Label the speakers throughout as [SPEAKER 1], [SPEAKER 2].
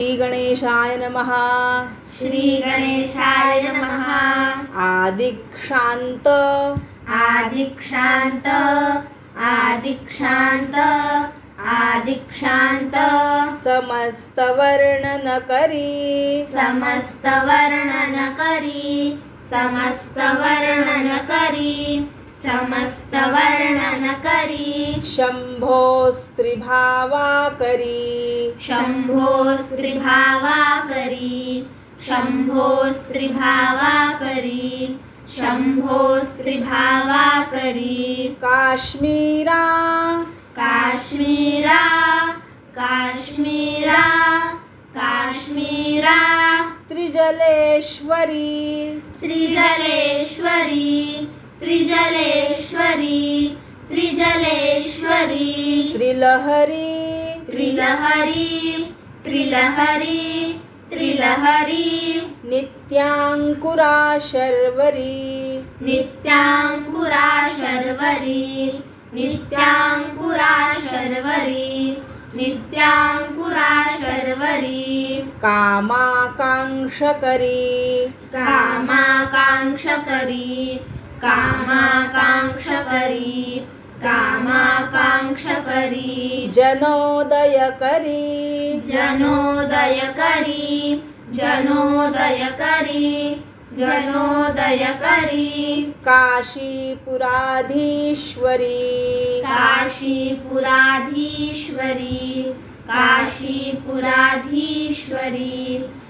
[SPEAKER 1] श्री गणेशाय नमः।
[SPEAKER 2] श्री गणेशाय नमः।
[SPEAKER 1] आदिक्षांत
[SPEAKER 2] आदिक्षांत आदिक्षांत आदिक्षांत
[SPEAKER 1] समस्त वर्णन करी
[SPEAKER 2] समस्त वर्णन करी।
[SPEAKER 1] शंभो स्त्रिभावा करी।
[SPEAKER 2] शंभो स्त्रिभावा करी। शंभो स्त्रिभावा करी। शंभो स्त्रिभावा करी।
[SPEAKER 1] काश्मीरा।
[SPEAKER 2] काश्मीरा। काश्मीरा। काश्मीरा।
[SPEAKER 1] त्रिजलेश्वरी।
[SPEAKER 2] त्रिजलेश्वरी। त्रिजलेश्वरी त्रिजलेश्वरी।
[SPEAKER 1] त्रिलहरी।
[SPEAKER 2] त्रिलहरी त्रिलहरी त्रिलहरी।
[SPEAKER 1] नित्यांकुरा शर्वरी
[SPEAKER 2] नित्यांकुरा शर्वरी नित्यांकुरा शर्वरी नित्यांकुरा शर्वरी
[SPEAKER 1] कामाकांक्षकरी
[SPEAKER 2] कामाकांक्षकरी कामाकांक्षकरी कामाकांक्षकरी.
[SPEAKER 1] जनोदयकरी.
[SPEAKER 2] जनोदयकरी जनोदयकरी जनोदयकरी.
[SPEAKER 1] काशीपुराधीश्वरी.
[SPEAKER 2] काशीपुराधीश्वरी काशीपुराधीश्वरी. काशीपुराधीश्वरी
[SPEAKER 1] भिक्षां देहि
[SPEAKER 2] भिक्षां देहि भिक्षां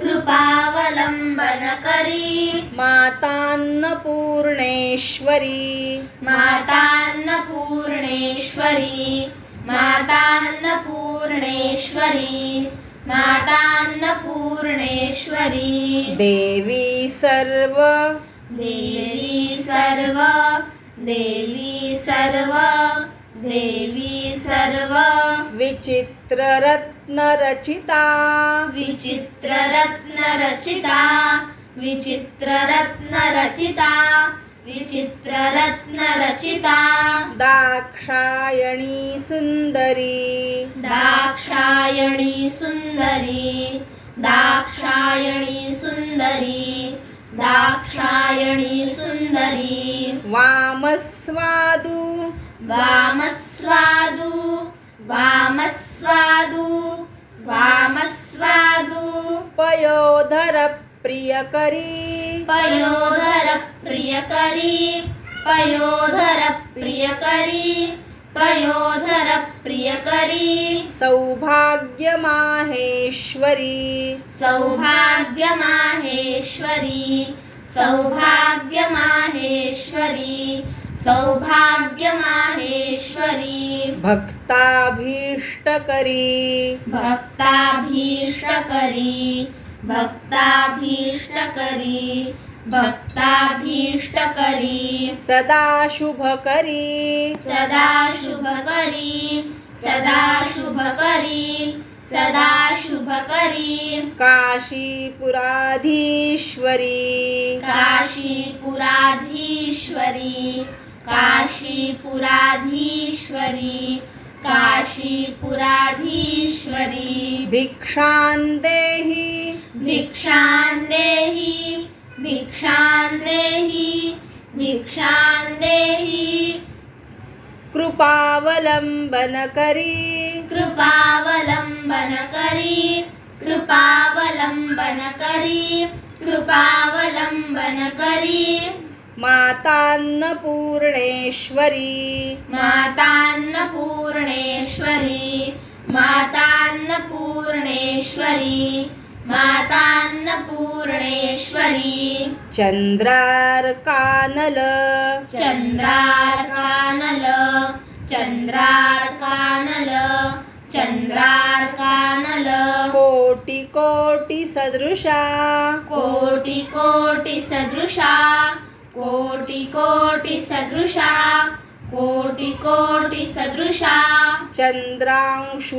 [SPEAKER 1] करी
[SPEAKER 2] कृपावलंबन करी
[SPEAKER 1] मातान्नपूर्णेश्वरी।
[SPEAKER 2] मातान्नपूर्णेश्वरी। मातान्नपूर्णेश्वरी। मातान्नपूर्णेश्वरी।
[SPEAKER 1] देवी सर्व।
[SPEAKER 2] देवी सर्व। देवी सर्व। देवी सर्व
[SPEAKER 1] विचित्ररत्नरचिता।
[SPEAKER 2] विचित्ररत्नरचिता विचित्ररत्नरचिता विचित्ररत्नरचिता।
[SPEAKER 1] दाक्षायणी सुन्दरी
[SPEAKER 2] दाक्षायणी सुन्दरी दाक्षायणी सुन्दरी दाक्षायणी सुन्दरी
[SPEAKER 1] वामस्वादु।
[SPEAKER 2] वामस्वादु वामस्वादु वामस्वादु।
[SPEAKER 1] पयोधर प्रियकरी
[SPEAKER 2] पयोधर प्रियकरी पयोधर प्रियकरी पयोधर प्रियकरी
[SPEAKER 1] सौभाग्यमाहेश्वरी।
[SPEAKER 2] सौभाग्यमाहेश्वरी सौभाग्यमाहेश्वरी। सौभाग्यमाहेश्वरी।
[SPEAKER 1] भक्ताभीष्टकरी।
[SPEAKER 2] भक्ताभीष्टकरी। भक्ताभीष्टकरी। भक्ताभीष्टकरी।
[SPEAKER 1] सदा शुभकरी
[SPEAKER 2] सदा शुभकरी सदा शुभकरी सदा शुभकरी
[SPEAKER 1] काशीपुराधीश्वरी।
[SPEAKER 2] काशीपुराधीश्वरी। काशीपुराधीश्वरी काशीपुराधीश्वरी।
[SPEAKER 1] भिक्षां देहि।
[SPEAKER 2] भिक्षां देहि भिक्षां देहि भिक्षां देहि।
[SPEAKER 1] कृपावलंबन करी।
[SPEAKER 2] कृपावलंबन करी।
[SPEAKER 1] मातान्नपूर्णेश्वरी।
[SPEAKER 2] मातान्नपूर्णेश्वरी। मातान्नपूर्णेश्वरी। मातान्नपूर्णेश्वरी।
[SPEAKER 1] चन्द्रार्कानल
[SPEAKER 2] चन्द्रार्कानल चन्द्रार्कानल चन्द्रार्कानल
[SPEAKER 1] कोटि कोटि सदृशा।
[SPEAKER 2] कोटि कोटि सदृशा कोटि कोटि सदृशा।
[SPEAKER 1] चन्द्रांशुबिम्बाधरी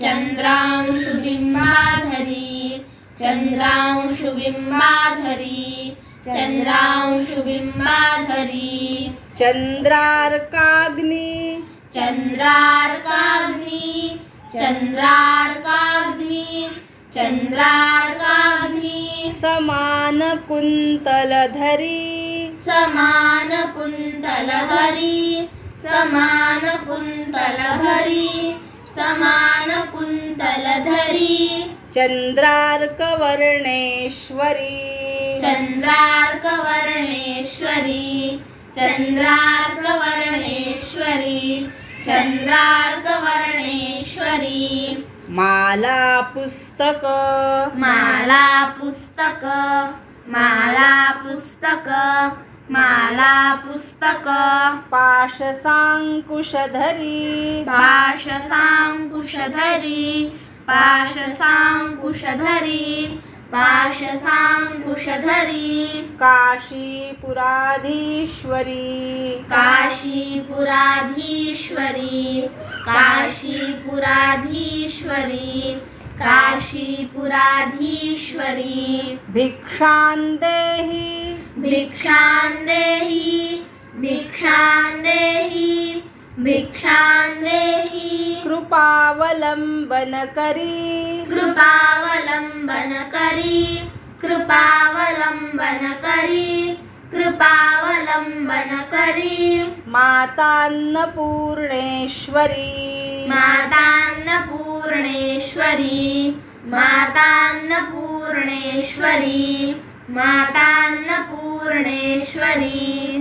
[SPEAKER 2] चन्द्रांशुबिम्बाधरी चन्द्रांशुबिम्बाधरी चन्द्रांशुबिम्बाधरी
[SPEAKER 1] चन्द्रार्काग्नि
[SPEAKER 2] चन्द्रार्काग्नि चन्द्रार्काग्नि चन्द्रार्काग्नि
[SPEAKER 1] समानकुन्तलधरी
[SPEAKER 2] समानकुन्तलहरी समानकुन्तलहरी समानकुन्तलधरी
[SPEAKER 1] चन्द्रार्कवर्णेश्वरी
[SPEAKER 2] चन्द्रार्कवर्णेश्वरी चन्द्रार्कवर्णेश्वरी चन्द्रार्कवर्णेश्वरी
[SPEAKER 1] माला पुस्तक.
[SPEAKER 2] माला पुस्तक माला पुस्तक माला पुस्तक.
[SPEAKER 1] पाशसाङ्कुशधरी
[SPEAKER 2] पाशसाङ्कुशधरी पाशसाङ्कुशधरी पाशसाङ्कुशधरी
[SPEAKER 1] काशीपुराधीश्वरी
[SPEAKER 2] काशीपुराधीश्वरी काशीपुराधीश्वरी काशीपुराधीश्वरी।
[SPEAKER 1] भिक्षां देहि।
[SPEAKER 2] भिक्षां देहि भिक्षां देहि भिक्षां देहि।
[SPEAKER 1] कृपावलम्बनकरी
[SPEAKER 2] कृपावलम्बन करी। कृपावलम्बन करी
[SPEAKER 1] मातान्नपूर्णेश्वरी।
[SPEAKER 2] मातान्नपूर्णेश्वरी। मातान्नपूर्णेश्वरी। मातान्नपूर्णेश्वरी।